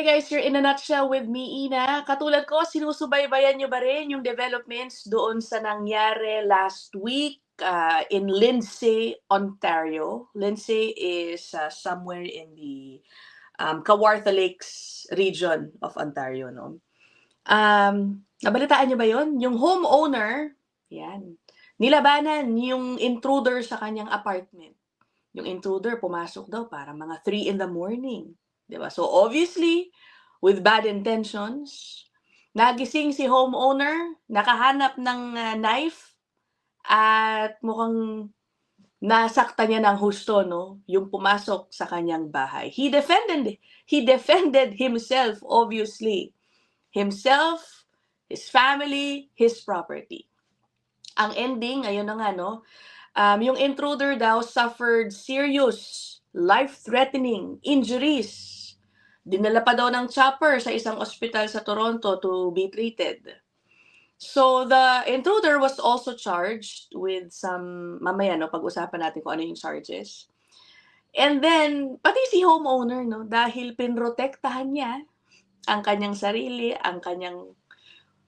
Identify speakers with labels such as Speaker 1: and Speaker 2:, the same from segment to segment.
Speaker 1: Okay guys, you're in a nutshell with me, Ina. Katulad ko, sinusubaybayan nyo ba rin yung developments doon sa nangyari last week uh, in Lindsay, Ontario? Lindsay is uh, somewhere in the um, Kawartha Lakes region of Ontario. No? Um, nabalitaan nyo ba yon? Yung homeowner, yan, nilabanan yung intruder sa kanyang apartment. Yung intruder pumasok daw para mga 3 in the morning. Diba? So obviously, with bad intentions, nagising si homeowner, nakahanap ng uh, knife, at mukhang nasakta niya ng husto, no? Yung pumasok sa kanyang bahay. He defended, he defended himself, obviously. Himself, his family, his property. Ang ending, ayun na nga, no? Um, yung intruder daw suffered serious, life-threatening injuries Dinala pa daw ng chopper sa isang ospital sa Toronto to be treated. So the intruder was also charged with some, mamaya no, pag-usapan natin kung ano yung charges. And then, pati si homeowner, no, dahil pinrotektahan niya ang kanyang sarili, ang kanyang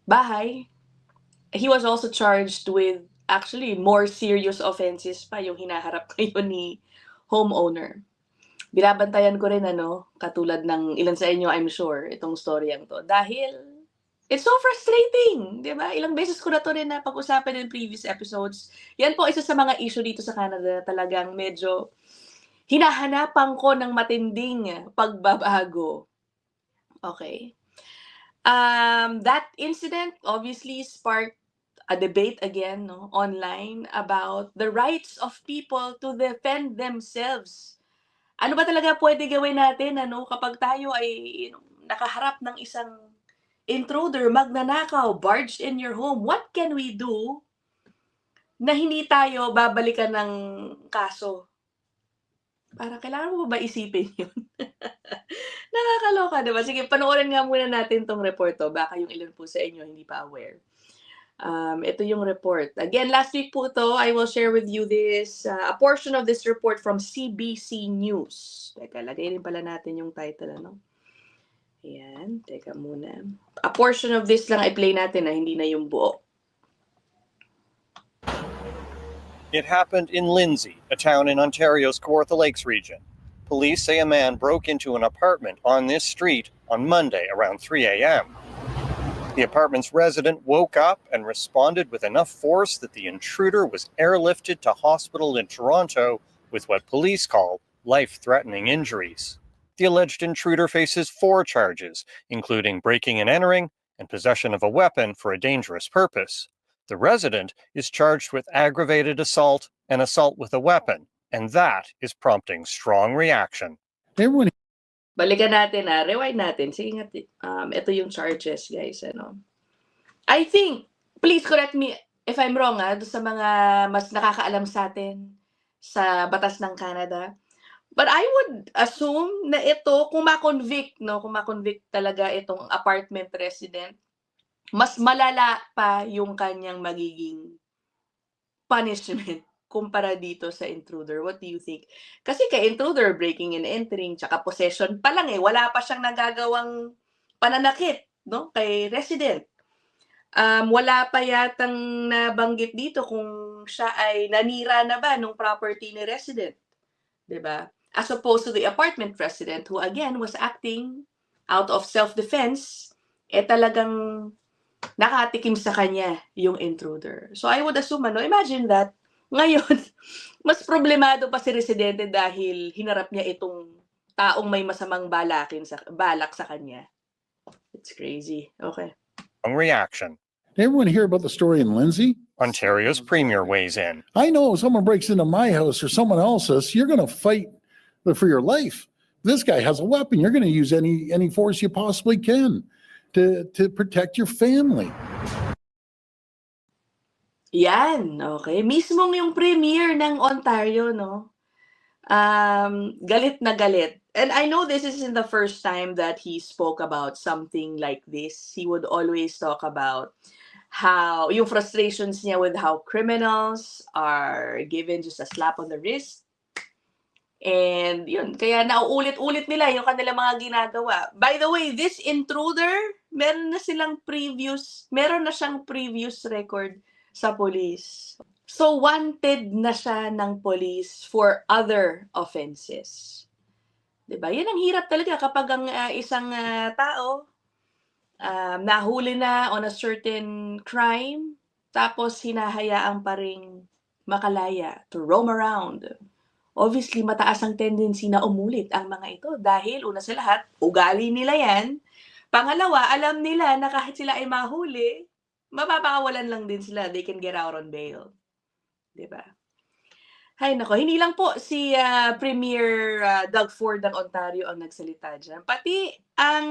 Speaker 1: bahay, he was also charged with actually more serious offenses pa yung hinaharap ngayon ni homeowner binabantayan ko rin ano, katulad ng ilan sa inyo I'm sure, itong storyang to. Dahil it's so frustrating, di ba? Ilang beses ko na to rin na pag-usapan in previous episodes. Yan po isa sa mga issue dito sa Canada talagang medyo hinahanapan ko ng matinding pagbabago. Okay. Um, that incident obviously sparked a debate again no, online about the rights of people to defend themselves ano ba talaga pwede gawin natin ano kapag tayo ay you know, nakaharap ng isang intruder, magnanakaw, barged in your home? What can we do na hindi tayo babalikan ng kaso? Para kailangan mo ba isipin yun? Nakakaloka, diba? Sige, panoorin nga muna natin tong report to. Baka yung ilan po sa inyo hindi pa aware. Um, ito yung report. Again, last week po to, I will share with you this, uh, a portion of this report from CBC News. Teka, lagay din pala natin yung title, ano? Ayan, teka muna. A portion of this lang i-play natin na hindi na yung buo.
Speaker 2: It happened in Lindsay, a town in Ontario's Kawartha Lakes region. Police say a man broke into an apartment on this street on Monday around 3 a.m. The apartment's resident woke up and responded with enough force that the intruder was airlifted to hospital in Toronto with what police call life threatening injuries. The alleged intruder faces four charges, including breaking and entering and possession of a weapon for a dangerous purpose. The resident is charged with aggravated assault and assault with a weapon, and that is prompting strong reaction.
Speaker 3: Everyone
Speaker 1: Balikan natin ah, rewind natin. Sige nga, um, ito yung charges, guys. Ano. I think, please correct me if I'm wrong ah, sa mga mas nakakaalam sa atin sa batas ng Canada. But I would assume na ito, kung ma-convict, no, kung ma-convict talaga itong apartment resident, mas malala pa yung kanyang magiging punishment kumpara dito sa intruder? What do you think? Kasi kay intruder, breaking and entering, tsaka possession pa lang eh, wala pa siyang nagagawang pananakit no? kay resident. Um, wala pa yatang nabanggit dito kung siya ay nanira na ba nung property ni resident. ba? As opposed to the apartment resident who again was acting out of self-defense, eh talagang nakatikim sa kanya yung intruder. So I would assume, ano, imagine that ngayon, mas problemado pa si Residente dahil hinarap niya itong taong may masamang balakin sa balak sa kanya. It's crazy. Okay.
Speaker 2: Strong reaction.
Speaker 3: Did everyone hear about the story in Lindsay?
Speaker 2: Ontario's premier weighs in.
Speaker 3: I know if someone breaks into my house or someone else's, you're going to fight for your life. This guy has a weapon. You're going to use any any force you possibly can to to protect your family.
Speaker 1: Yan, okay. Mismong yung premier ng Ontario, no? Um, galit na galit. And I know this isn't the first time that he spoke about something like this. He would always talk about how, yung frustrations niya with how criminals are given just a slap on the wrist. And yun, kaya nauulit-ulit nila yung kanilang mga ginagawa. By the way, this intruder, meron na silang previous, meron na siyang previous record sa police. So wanted na siya ng police for other offenses. 'Di ba? Yan ang hirap talaga kapag ang ah, isang ah, tao um, nahuli na on a certain crime tapos hinahayaan pa ring makalaya to roam around. Obviously, mataas ang tendency na umulit ang mga ito dahil una sa lahat, ugali nila yan. Pangalawa, alam nila na kahit sila ay mahuli, mapapakawalan lang din sila. They can get out on bail. 'Di ba? Hay nako, hindi lang po si ah, Premier ah, Doug Ford ng Ontario ang nagsalita diyan. Pati ang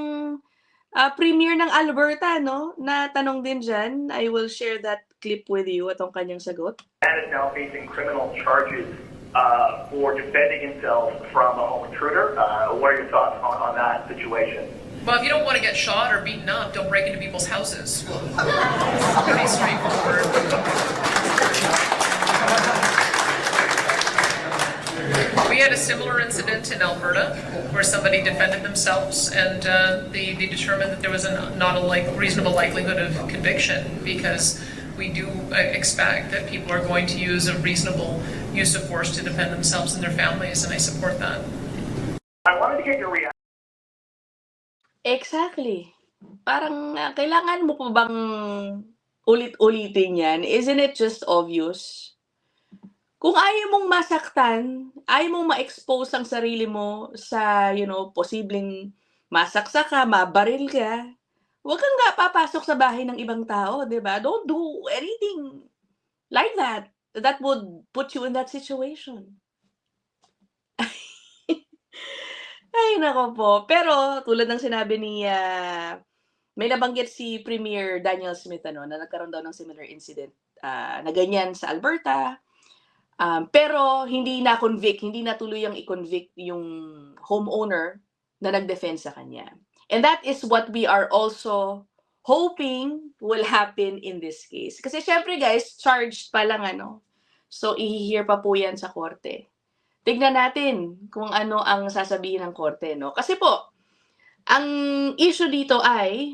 Speaker 1: ah, Premier ng Alberta, no, na tanong din diyan. I will share that clip with you atong kanyang sagot.
Speaker 4: man is now facing criminal charges uh, for defending himself from a home intruder. Uh, what are your thoughts on, on that situation?
Speaker 5: Well, if you don't want to get shot or beaten up, don't break into people's houses. Pretty straightforward. We had a similar incident in Alberta where somebody defended themselves and uh, they, they determined that there was a, not a like, reasonable likelihood of conviction because we do uh, expect that people are going to use a reasonable use of force to defend themselves and their families, and I support that.
Speaker 4: I wanted to get your reaction.
Speaker 1: Exactly. Parang ah, kailangan mo pa bang ulit-ulitin yan? Isn't it just obvious? Kung ayaw mong masaktan, ayaw mong ma-expose ang sarili mo sa, you know, posibleng masaksak ka, mabaril ka, huwag kang nga papasok sa bahay ng ibang tao, di ba? Don't do anything like that. That would put you in that situation. Ay, nako po. Pero, tulad ng sinabi ni, ah, may nabanggit si Premier Daniel Smith, ano, na nagkaroon daw ng similar incident ah, na ganyan sa Alberta. Um, pero, hindi na-convict, hindi natuloy ang i-convict yung homeowner na nag-defend sa kanya. And that is what we are also hoping will happen in this case. Kasi syempre guys, charged pa lang ano. So, i-hear pa po yan sa korte tignan natin kung ano ang sasabihin ng korte, no? Kasi po, ang issue dito ay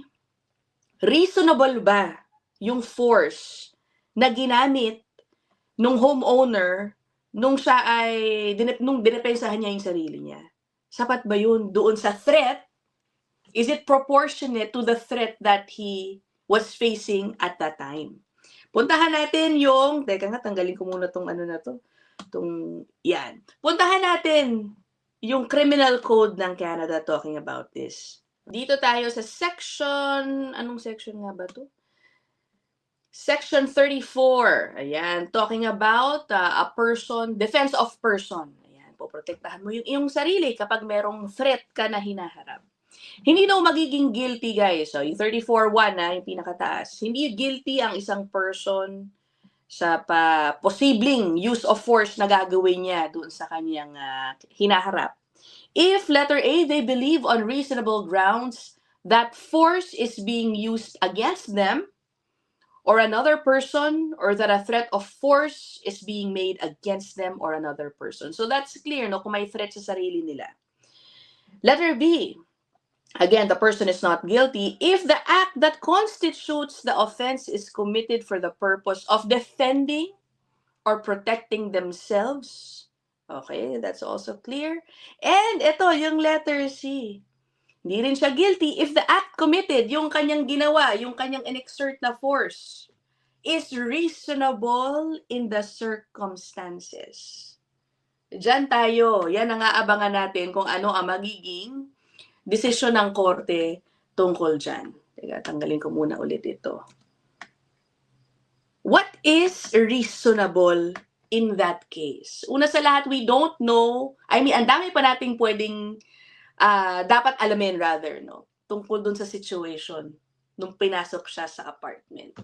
Speaker 1: reasonable ba yung force na ginamit nung homeowner nung siya ay dinep, nung dinepensahan niya yung sarili niya. Sapat ba yun doon sa threat? Is it proportionate to the threat that he was facing at that time? Puntahan natin yung, teka nga, tanggalin ko muna tong ano na to itong yan. Puntahan natin yung criminal code ng Canada talking about this. Dito tayo sa section, anong section nga ba to? Section 34. Ayan, talking about uh, a person, defense of person. Ayan, poprotektahan mo yung iyong sarili kapag merong threat ka na hinaharap. Hindi daw magiging guilty, guys. So, yung 34.1 na, yung pinakataas. Hindi guilty ang isang person sa pa posibleng use of force na gagawin niya doon sa kanyang ah, hinaharap. If letter A, they believe on reasonable grounds that force is being used against them or another person or that a threat of force is being made against them or another person. So that's clear, no? Kung may threat sa sarili nila. Letter B, Again, the person is not guilty if the act that constitutes the offense is committed for the purpose of defending or protecting themselves. Okay, that's also clear. And ito, yung letter C. Hindi rin siya guilty if the act committed, yung kanyang ginawa, yung kanyang inexert na force, is reasonable in the circumstances. Diyan tayo. Yan ang aabangan natin kung ano ang magiging desisyon ng korte tungkol dyan. Teka, tanggalin ko muna ulit ito. What is reasonable in that case? Una sa lahat, we don't know, I mean, ang dami pa nating pwedeng ah, dapat alamin rather, no? Tungkol dun sa situation nung pinasok siya sa apartment.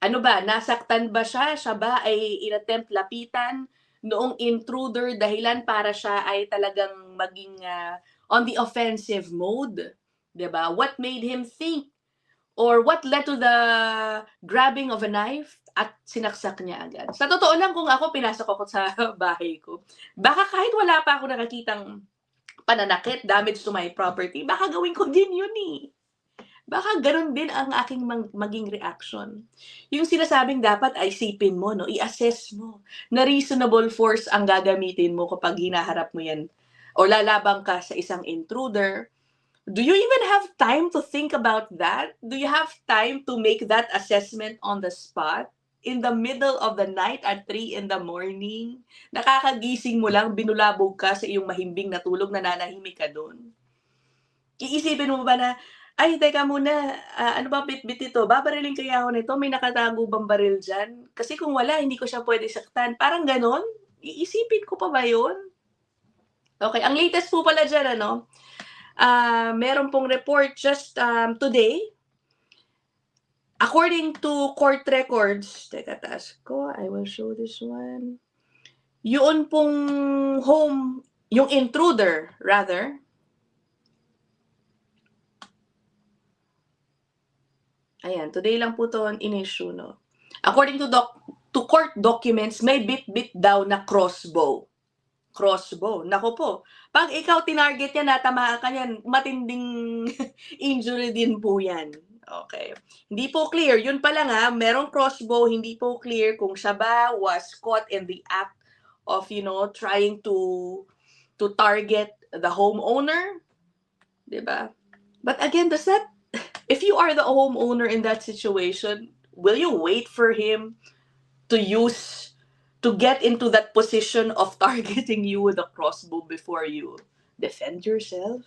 Speaker 1: Ano ba, nasaktan ba siya? Siya ba ay inattempt lapitan noong intruder dahilan para siya ay talagang maging ah, on the offensive mode? 'Di ba? What made him think or what led to the grabbing of a knife at sinaksak niya agad. Sa totoo lang, kung ako, pinasok ako sa bahay ko, baka kahit wala pa ako nakakitang pananakit, damage to my property, baka gawin ko din yun eh. Baka ganun din ang aking maging reaction. Yung sinasabing dapat ay isipin mo, no? i-assess mo na reasonable force ang gagamitin mo kapag hinaharap mo yan o lalabang ka sa isang intruder. Do you even have time to think about that? Do you have time to make that assessment on the spot? In the middle of the night at 3 in the morning? Nakakagising mo lang, binulabog ka sa iyong mahimbing na tulog, nananahimik ka doon. Iisipin mo ba na, ay, teka muna, ah, ano ba bit-bit ito? Babarilin kaya ako nito? May nakatago bang baril dyan? Kasi kung wala, hindi ko siya pwede saktan. Parang ganon? Iisipin ko pa ba yun? Okay, ang latest po pala dyan, ano, ah meron pong report just um, today, according to court records, teka, taas ko, I will show this one. Yun pong home, yung intruder, rather, Ayan, today lang po to in-issue, no? According to doc to court documents, may bit-bit daw na crossbow. Crossbow. Nako po. Pag ikaw tinarget yan, natamaan ka yan, matinding injury din po yan. Okay. Hindi po clear. Yun pa lang ha, merong crossbow, hindi po clear kung siya ba was caught in the act of, you know, trying to to target the homeowner. ba? But again, does that if you are the homeowner in that situation, will you wait for him to use to get into that position of targeting you with a crossbow before you defend yourself?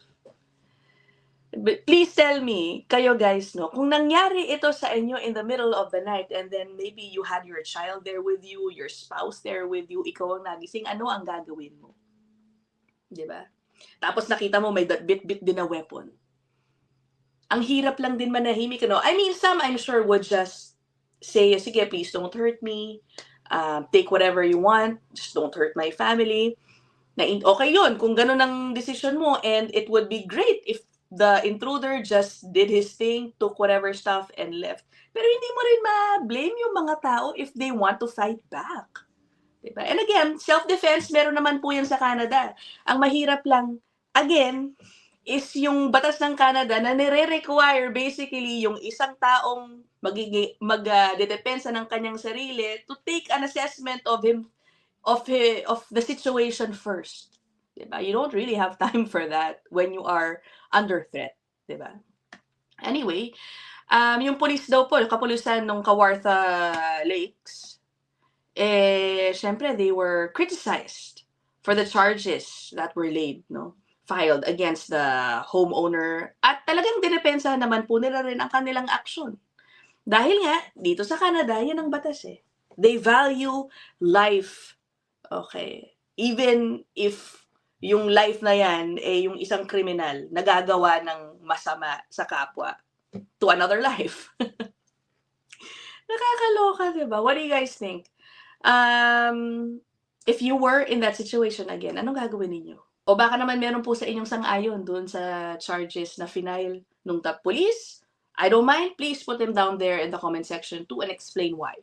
Speaker 1: But please tell me, kayo guys, no, kung nangyari ito sa inyo in the middle of the night and then maybe you had your child there with you, your spouse there with you, ikaw ang nagising, ano ang gagawin mo? 'Di ba? Tapos nakita mo may bit-bit din na weapon ang hirap lang din manahimik, no? I mean, some I'm sure would just say, sige, please don't hurt me. Um, take whatever you want. Just don't hurt my family. Na okay yun, kung ganun ang decision mo. And it would be great if the intruder just did his thing, took whatever stuff, and left. Pero hindi mo rin ma-blame yung mga tao if they want to fight back. Diba? And again, self-defense, meron naman po yan sa Canada. Ang mahirap lang, again, is yung batas ng Canada na nire-require basically yung isang taong magigi magdedepensa ng kanyang sarili to take an assessment of him of he, of the situation first. Diba? You don't really have time for that when you are under threat, 'di ba? Anyway, um yung police daw po, kapulisan ng Kawartha Lakes eh syempre they were criticized for the charges that were laid, no? Filed against the homeowner at talagang dinepensahan naman po nila rin ang kanilang action. Dahil nga, dito sa Canada, yan ang batas eh. They value life. Okay. Even if yung life na yan, eh yung isang kriminal nagagawa ng masama sa kapwa to another life. Nakakaloka, di ba? What do you guys think? Um, if you were in that situation again, anong gagawin ninyo? O baka naman meron po sa inyong sang-ayon doon sa charges na final nung top police. I don't mind. Please put them down there in the comment section too and explain why.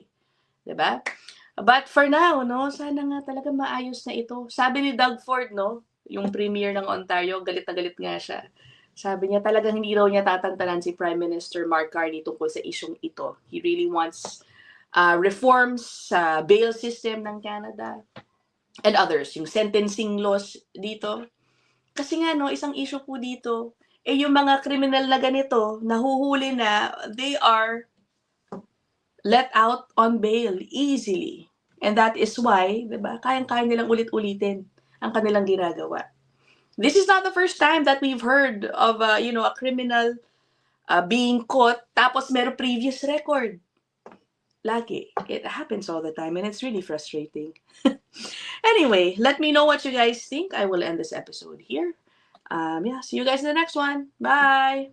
Speaker 1: ba? But for now, no, sana nga talaga maayos na ito. Sabi ni Doug Ford, no, yung premier ng Ontario, galit na galit nga siya. Sabi niya talagang hindi raw niya tatantanan si Prime Minister Mark Carney tungkol sa isyong ito. He really wants uh, reforms sa bail system ng Canada and others, yung sentencing laws dito. Kasi nga, no, isang issue po dito, eh yung mga kriminal na ganito, nahuhuli na, they are let out on bail easily. And that is why, di ba, kayang-kaya nilang ulit-ulitin ang kanilang ginagawa. This is not the first time that we've heard of, uh, you know, a criminal uh, being caught, tapos meron previous record. Lagi. It happens all the time and it's really frustrating. anyway, let me know what you guys think. I will end this episode here. Um, yeah, see you guys in the next one. Bye.